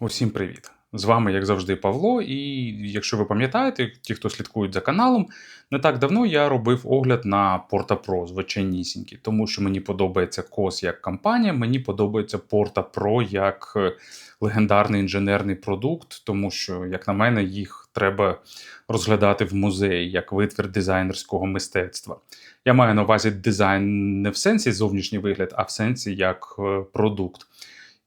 Усім привіт! З вами, як завжди, Павло. І якщо ви пам'ятаєте, ті, хто слідкують за каналом, не так давно я робив огляд на Porta Pro звичайнісінький, тому що мені подобається COS як компанія, мені подобається Porta Pro як е, легендарний інженерний продукт, тому що, як на мене, їх треба розглядати в музеї як витвір дизайнерського мистецтва. Я маю на увазі дизайн не в сенсі зовнішній вигляд, а в сенсі як е, продукт.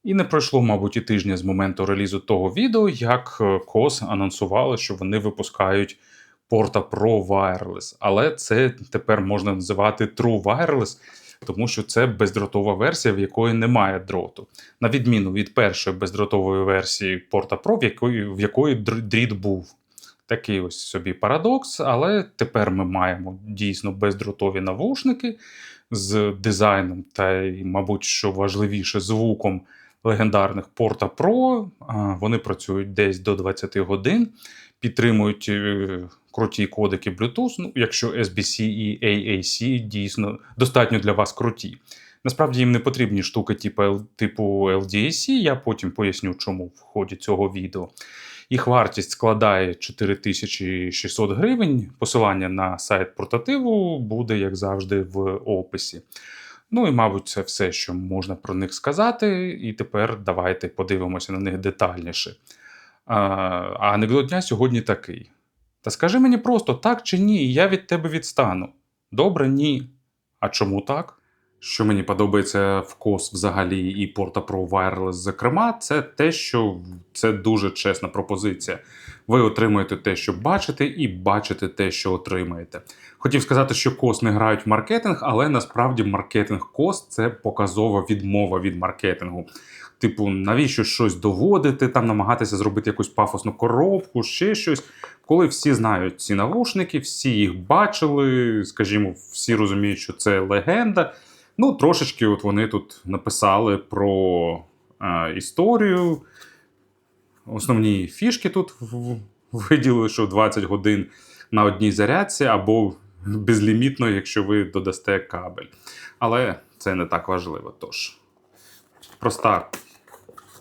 І не пройшло, мабуть, і тижня з моменту релізу того відео, як е, COS анонсували, що вони випускають Porta Pro Wireless. Але це тепер можна називати True Wireless, тому що це бездротова версія, в якої немає дроту. На відміну від першої бездротової версії Porta Pro, в якої, в якої др- дріт був. Такий ось собі парадокс, але тепер ми маємо дійсно бездротові навушники з дизайном та, мабуть, що важливіше, звуком легендарних Porta Pro. Вони працюють десь до 20 годин, підтримують е, круті кодеки Bluetooth, ну, якщо SBC і AAC дійсно достатньо для вас круті. Насправді їм не потрібні штуки типу, L- типу LDAC, я потім поясню, чому в ході цього відео. Їх вартість складає 4600 гривень. Посилання на сайт портативу буде, як завжди, в описі. Ну і, мабуть, це все, що можна про них сказати. І тепер давайте подивимося на них детальніше. А, анекдот дня сьогодні такий: Та скажи мені просто так чи ні, я від тебе відстану. Добре, ні. А чому так? Що мені подобається в COS взагалі і Porta Pro Wireless, зокрема, це те, що це дуже чесна пропозиція. Ви отримуєте те, що бачите, і бачите те, що отримаєте. Хотів сказати, що COS не грають в маркетинг, але насправді маркетинг COS – це показова відмова від маркетингу. Типу, навіщо щось доводити, там намагатися зробити якусь пафосну коробку, ще щось. Коли всі знають ці навушники, всі їх бачили, скажімо, всі розуміють, що це легенда. Ну, трошечки от вони тут написали про е, історію. Основні фішки тут виділили, що 20 годин на одній зарядці або безлімітно, якщо ви додасте кабель. Але це не так важливо. Тож, проста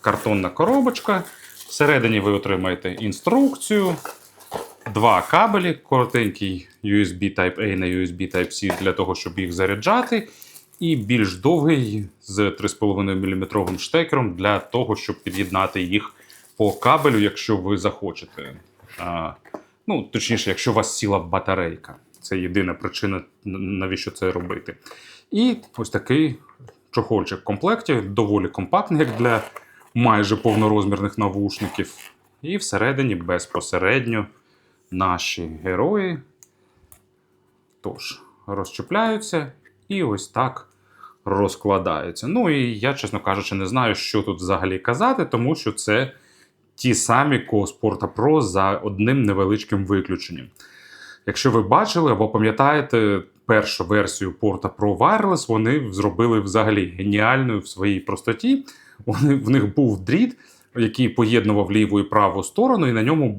картонна коробочка. Всередині ви отримаєте інструкцію, два кабелі, коротенький USB Type-A на USB Type-C для того, щоб їх заряджати, і більш довгий з 3,5 мм штекером для того, щоб під'єднати їх по кабелю, якщо ви захочете. А, ну, точніше, якщо у вас сіла батарейка. Це єдина причина, навіщо це робити. І ось такий чохольчик в комплекті, доволі компактний, як для майже повнорозмірних навушників. І всередині безпосередньо наші герої. Тож, розчіпляються і ось так розкладаються. Ну і я, чесно кажучи, не знаю, що тут взагалі казати, тому що це ті самі Коспорта Pro за одним невеличким виключенням. Якщо ви бачили або пам'ятаєте першу версію Porta Pro Wireless, вони зробили взагалі геніальною в своїй простоті. Вони, в них був дріт, який поєднував ліву і праву сторону, і на ньому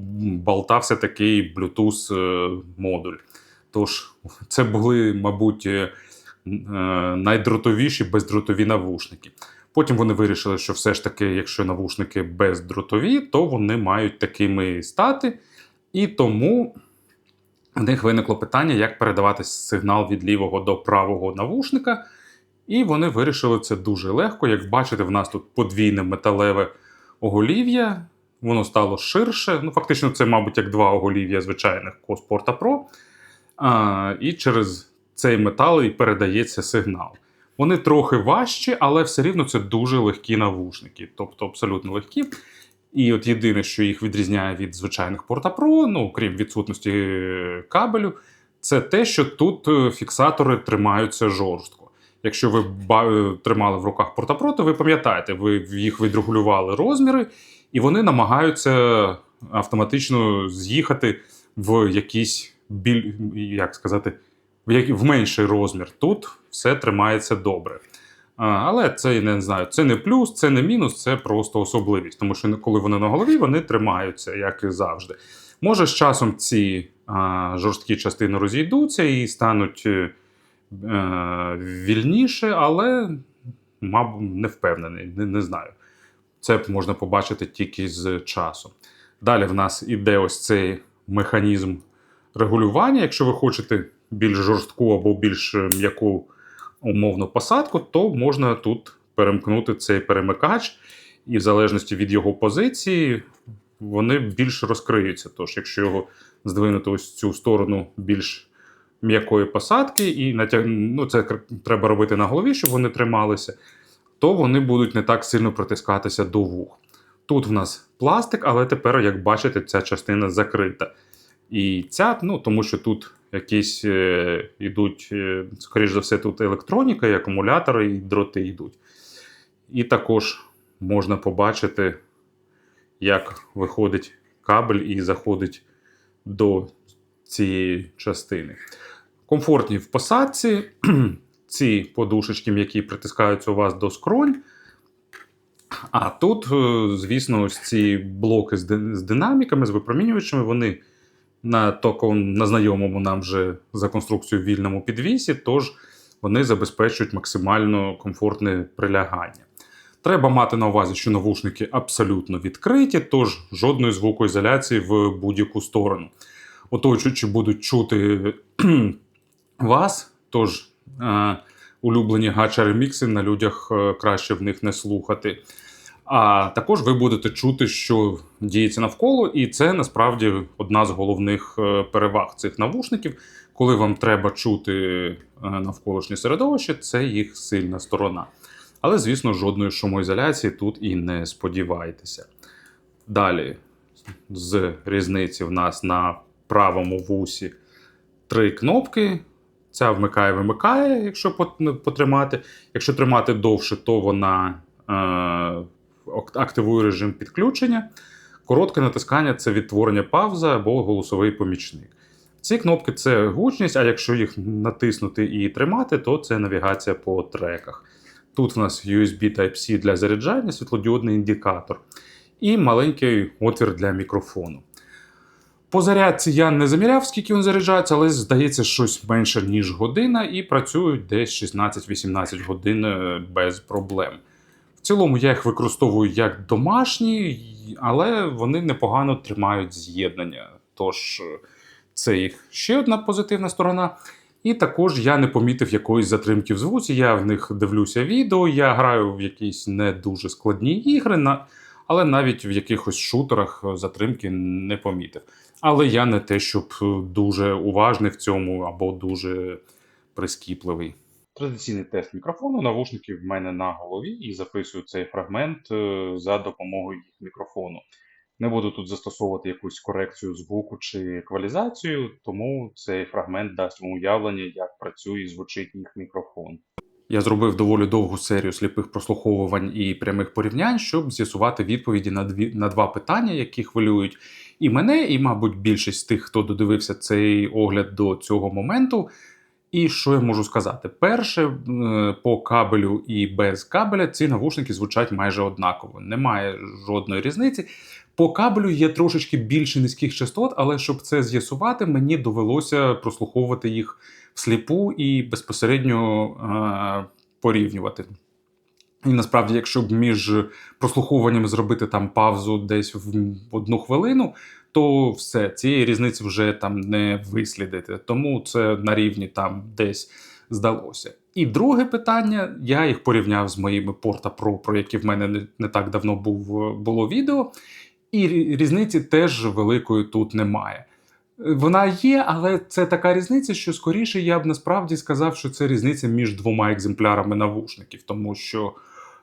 болтався такий Bluetooth е, модуль. Тож, це були, мабуть, е, найдротовіші бездротові навушники. Потім вони вирішили, що все ж таки, якщо навушники бездротові, то вони мають такими стати. І тому в них виникло питання, як передавати сигнал від лівого до правого навушника. І вони вирішили це дуже легко. Як бачите, в нас тут подвійне металеве оголів'я, воно стало ширше. Ну, фактично, це, мабуть, як два оголів'я звичайних Коспорта Pro. А, і через цей метал і передається сигнал. Вони трохи важчі, але все рівно це дуже легкі навушники, тобто абсолютно легкі. І от єдине, що їх відрізняє від звичайних Pro, ну крім відсутності кабелю, це те, що тут е, фіксатори тримаються жорстко. Якщо ви е, тримали в руках Pro, то ви пам'ятаєте, ви їх відрегулювали розміри, і вони намагаються автоматично з'їхати в якийсь біль, як сказати, в, менший розмір. Тут все тримається добре. А, Але це не знаю, це не плюс, це не мінус, це просто особливість. Тому що коли вони на голові, вони тримаються, як і завжди. Може, з часом ці а, жорсткі частини розійдуться і стануть е, е, вільніше, але, мабуть, не впевнений, не, не знаю. Це можна побачити тільки з часом. Далі в нас іде ось цей механізм регулювання. Якщо ви хочете більш жорстку або більш е, м'яку умовну посадку, то можна тут перемкнути цей перемикач, і в залежності від його позиції вони більш розкриються. Тож, якщо його здвинути ось цю сторону більш м'якої посадки, і натяг... ну, це треба робити на голові, щоб вони трималися, то вони будуть не так сильно притискатися до вух. Тут в нас пластик, але тепер, як бачите, ця частина закрита. І ця, ну тому що тут якісь е, йдуть, е, скоріш за все, тут електроніка, і акумулятори, і дроти йдуть. І також можна побачити, як виходить кабель і заходить до цієї частини. Комфортні в посадці. Ці подушечки, які притискаються у вас до скронь. А тут, е, звісно, ось ці блоки з, динаміками, з випромінювачами, вони на такому на знайомому нам вже за конструкцією вільному підвісі, тож вони забезпечують максимально комфортне прилягання. Треба мати на увазі, що навушники абсолютно відкриті, тож жодної звукоізоляції в будь-яку сторону. Оточуючи будуть чути вас, тож е, улюблені гача-ремікси на людях е, краще в них не слухати. А також ви будете чути, що діється навколо, і це насправді одна з головних е, переваг цих навушників. Коли вам треба чути е, навколишнє середовище, це їх сильна сторона. Але, звісно, жодної шумоізоляції тут і не сподівайтеся. Далі, з різниці в нас на правому вусі три кнопки. Ця вмикає, вимикає, якщо потримати. Якщо тримати довше, то вона е, активує режим підключення. Коротке натискання це відтворення пауза або голосовий помічник. Ці кнопки це гучність, а якщо їх натиснути і тримати, то це навігація по треках. Тут в нас USB Type-C для заряджання, світлодіодний індикатор і маленький отвір для мікрофону. По зарядці я не заміряв, скільки він заряджається, але здається, щось менше, ніж година, і працюють десь 16-18 годин е, без проблем. В цілому я їх використовую як домашні, але вони непогано тримають з'єднання. Тож е, це їх ще одна позитивна сторона. І також я не помітив якоїсь затримки в звуці. Я в них дивлюся відео, я граю в якісь не дуже складні ігри, але навіть в якихось шутерах е, затримки не помітив. Але я не те, щоб е, дуже уважний в цьому або дуже прискіпливий. Традиційний тест мікрофону, навушники в мене на голові і записую цей фрагмент е, за допомогою їх мікрофону. Не буду тут застосовувати якусь корекцію звуку чи еквалізацію, тому цей фрагмент дасть вам уявлення, як працює і звучить їх мікрофон. Я зробив доволі довгу серію сліпих прослуховувань і прямих порівнянь, щоб з'ясувати відповіді на дві на два питання, які хвилюють і мене, і, мабуть, більшість тих, хто додивився цей огляд до цього моменту. І що я можу сказати? Перше, по кабелю і без кабеля ці навушники звучать майже однаково. Немає жодної різниці. По кабелю є трошечки більше низьких частот, але щоб це з'ясувати, мені довелося прослуховувати їх всліпу і безпосередньо е, порівнювати. І насправді, якщо б між прослуховуваннями зробити там паузу десь в одну хвилину, то все, цієї різниці вже там не вислідити. Тому це на рівні там десь здалося. І друге питання: я їх порівняв з моїми Porta Pro, про які в мене не, так давно був, було відео. І різниці теж великої тут немає. Е, Вона є, але це така різниця, що скоріше я б насправді сказав, що це різниця між двома екземплярами навушників, тому що.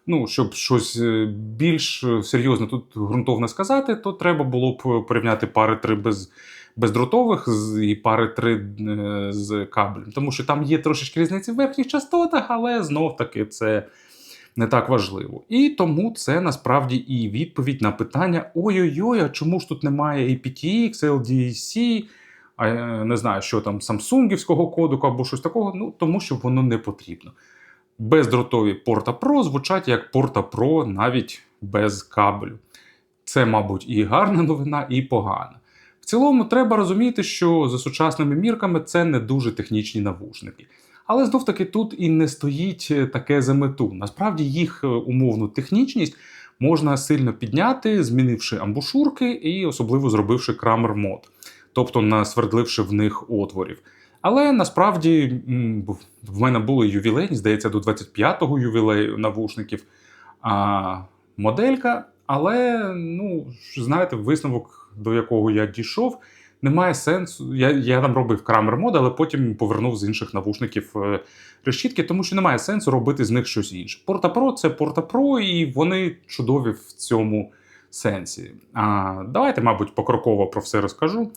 Ну, щоб щось е, більш е, серйозно тут ґрунтовно сказати, то треба було б порівняти пари три без, бездротових і пари три е, з кабелем. Тому що там є трошечки різниці в верхніх частотах, але знов таки це не так важливо. І тому це насправді і відповідь на питання: ой-ой-ой, а чому ж тут немає aptX, LDC, а е, не знаю, що там самсунгівського кодеку або щось такого. Ну тому що воно не потрібно. Бездротові Porta Pro звучать як Porta Pro навіть без кабелю. Це, мабуть, і гарна новина, і погана. В цілому, треба розуміти, що за сучасними мірками це не дуже технічні навушники. Але знов таки тут і не стоїть е, таке за мету. Насправді їх е, умовну технічність можна сильно підняти, змінивши амбушурки і особливо зробивши крамер мод, тобто насвердливши в них отворів. Але насправді в мене були ювілейні, здається, до 25-го ювілею навушників а, моделька. Але, ну, знаєте, висновок, до якого я дійшов, немає сенсу. Я, я там робив крамер мод, але потім повернув з інших навушників е, решітки, тому що немає сенсу робити з них щось інше. Порта Pro це Порта Pro, і вони чудові в цьому сенсі. А, Давайте, мабуть, покроково про все розкажу.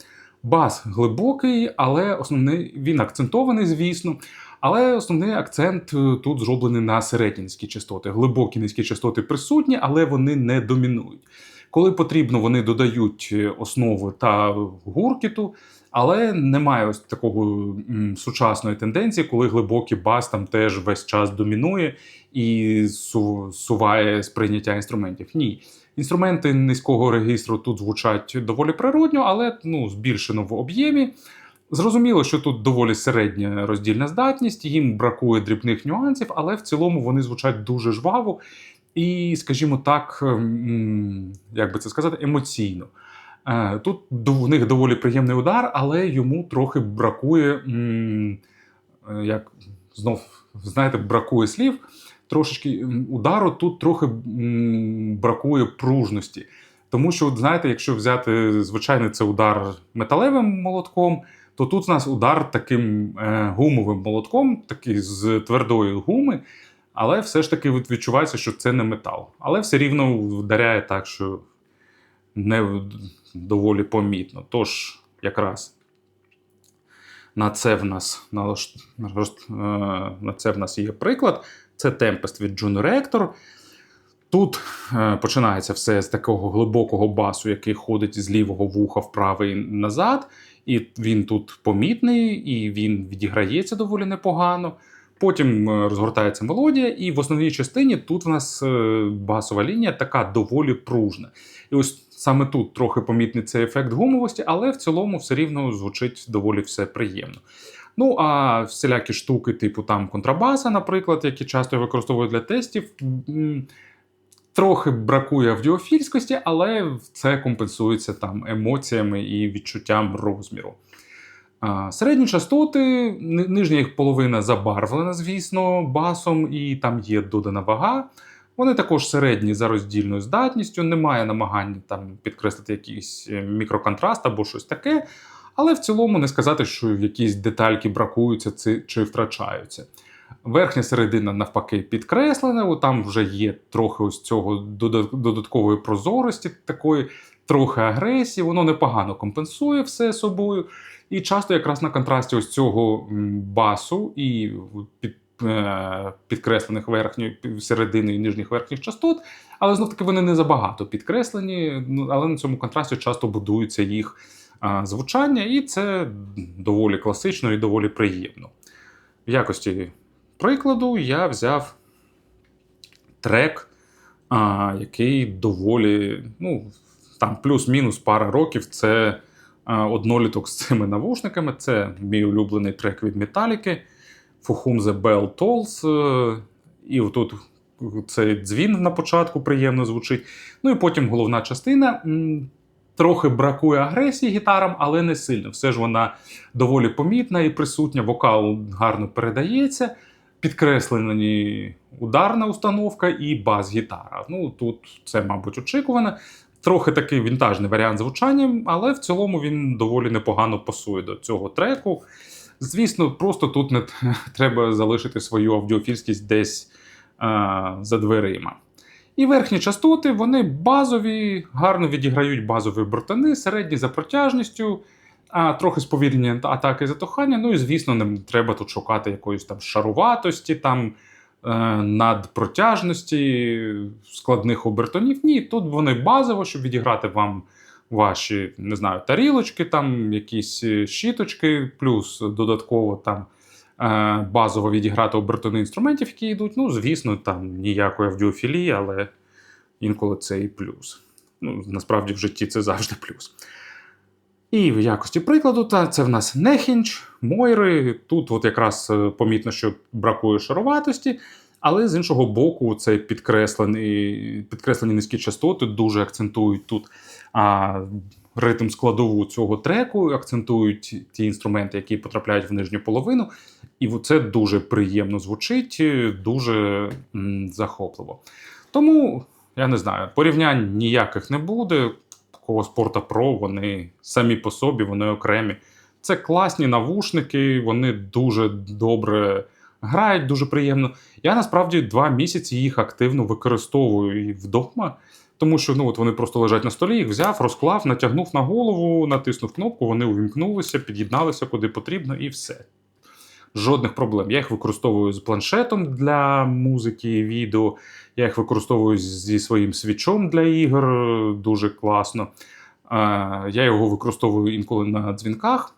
Бас глибокий, але основний він акцентований, звісно. Але основний акцент е, тут зроблений на середні низькі частоти. Глибокі низькі частоти присутні, але вони не домінують. Коли потрібно, вони додають е, основи та гуркіту, але немає ось такого сучасної тенденції, коли глибокий бас там теж весь час домінує і су, суває сприйняття інструментів. Ні. Інструменти низького регістру тут звучать доволі природньо, але ну, збільшено в об'ємі. Зрозуміло, що тут доволі середня роздільна здатність, їм бракує дрібних нюансів, але в цілому вони звучать дуже жваво і, скажімо так, як би це сказати, емоційно. Е, Тут в них доволі приємний удар, але йому трохи бракує, е, як знов, знаєте, бракує слів. Трошечки удару тут трохи бракує пружності. Тому що, знаєте, якщо взяти звичайний це удар металевим молотком, то тут у нас удар таким е, гумовим молотком, такий з твердої гуми, але все ж таки відчувається, що це не метал. Але все рівно вдаряє так, що не доволі помітно. Тож, якраз на це в нас роз- е, на це в нас є приклад. Це Tempest від Juno Reactor. Тут е, починається все з такого глибокого басу, який ходить з лівого вуха вправо і назад. І він тут помітний, і він відіграється доволі непогано. Потім е, розгортається мелодія, і в основній частині тут в нас е, басова лінія така доволі пружна. І ось саме тут трохи помітний цей ефект гумовості, але в цілому все рівно звучить доволі все приємно. Ну, а всілякі штуки, типу там контрабаса, наприклад, які часто я використовую для тестів, трохи бракує аудіофільськості, але це компенсується там емоціями і відчуттям розміру. А, Середні частоти, ни- нижня їх половина забарвлена, звісно, басом, і там є додана вага. Вони також середні за роздільною здатністю, немає намагання там підкреслити якийсь е, мікроконтраст або щось таке. Але в цілому не сказати, що якісь детальки бракуються чи втрачаються. Верхня середина, навпаки, підкреслена, там вже є трохи ось цього додаткової прозорості, такої, трохи агресії, воно непогано компенсує все собою. І часто якраз на контрасті ось цього басу і під, е, підкреслених верхньої середини і нижніх верхніх частот, але знов таки вони не забагато підкреслені, ну, але на цьому контрасті часто будується їх звучання, і це доволі класично і доволі приємно. В якості прикладу я взяв трек, а, який доволі, ну, там плюс-мінус пара років. Це а, одноліток з цими навушниками. Це мій улюблений трек від Металіки. For the bell tolls. Е, І отут цей дзвін на початку приємно звучить. Ну і потім головна частина. Трохи бракує агресії гітарам, але не сильно. Все ж вона доволі помітна і присутня, вокал гарно передається, підкреслені ударна установка і бас-гітара. Ну тут це, мабуть, очікувано. Трохи такий вінтажний варіант звучання, але в цілому він доволі непогано пасує до цього треку. Звісно, просто тут не треба залишити свою аудіофільськість десь а, за дверима. І верхні частоти вони базові, гарно відіграють базові бортани, середні за протяжністю, а трохи сповільнення атаки і затухання. Ну і звісно, не треба тут шукати якоїсь там шаруватості, там е, надпротяжності, складних обертонів. Ні, тут вони базово, щоб відіграти вам ваші, не знаю, тарілочки, там якісь е, щіточки, плюс додатково там. Е, Базово відіграти обертони інструментів, які йдуть. Ну, звісно, там ніякої аудіофілії, але інколи це і плюс. Ну, насправді в житті це завжди плюс. І в якості прикладу, та це в нас Нехінч, Мойри. Тут от якраз е, помітно, що бракує шароватості. Але з іншого боку, цей підкреслені, підкреслені низькі частоти дуже акцентують тут а, ритм складову цього треку, акцентують ті інструменти, які потрапляють в нижню половину. І це дуже приємно звучить, е, дуже м, захопливо. Тому я не знаю, порівнянь ніяких не буде. Такого спорта Pro, вони самі по собі, вони окремі. Це класні навушники, вони дуже добре грають, дуже приємно. Я насправді два місяці їх активно використовую і вдома, тому що ну, от вони просто лежать на столі, їх взяв, розклав, натягнув на голову, натиснув кнопку, вони увімкнулися, під'єдналися куди потрібно, і все. Жодних проблем. Я їх використовую з планшетом для музики відео. Я їх використовую зі своїм свічом для ігор дуже класно. Е, Я його використовую інколи на дзвінках,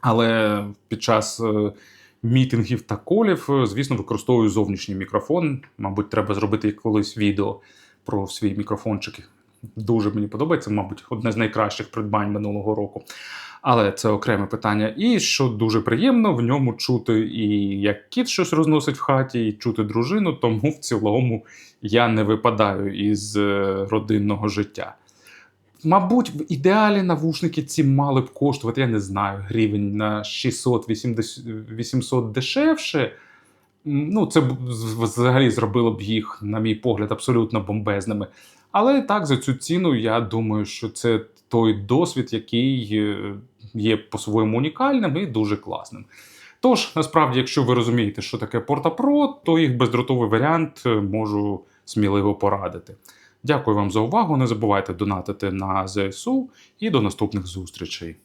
але під час е, мітингів та колів, е, звісно, використовую зовнішній мікрофон. Мабуть, треба зробити колись відео про свій мікрофончик. Дуже мені подобається, мабуть, одне з найкращих придбань минулого року. Але це окреме питання. І що дуже приємно, в ньому чути і як кіт щось розносить в хаті, і чути дружину, тому в цілому я не випадаю із е, родинного життя. Мабуть, в ідеалі навушники ці мали б коштувати, я не знаю, гривень на 600-800 дешевше. Ну, це взагалі зробило б їх, на мій погляд, абсолютно бомбезними. Але так, за цю ціну, я думаю, що це той досвід, який е, є по-своєму унікальним і дуже класним. Тож, насправді, якщо ви розумієте, що таке Porta Pro, то їх бездротовий варіант е, можу сміливо порадити. Дякую вам за увагу. Не забувайте донатити на ЗСУ і до наступних зустрічей.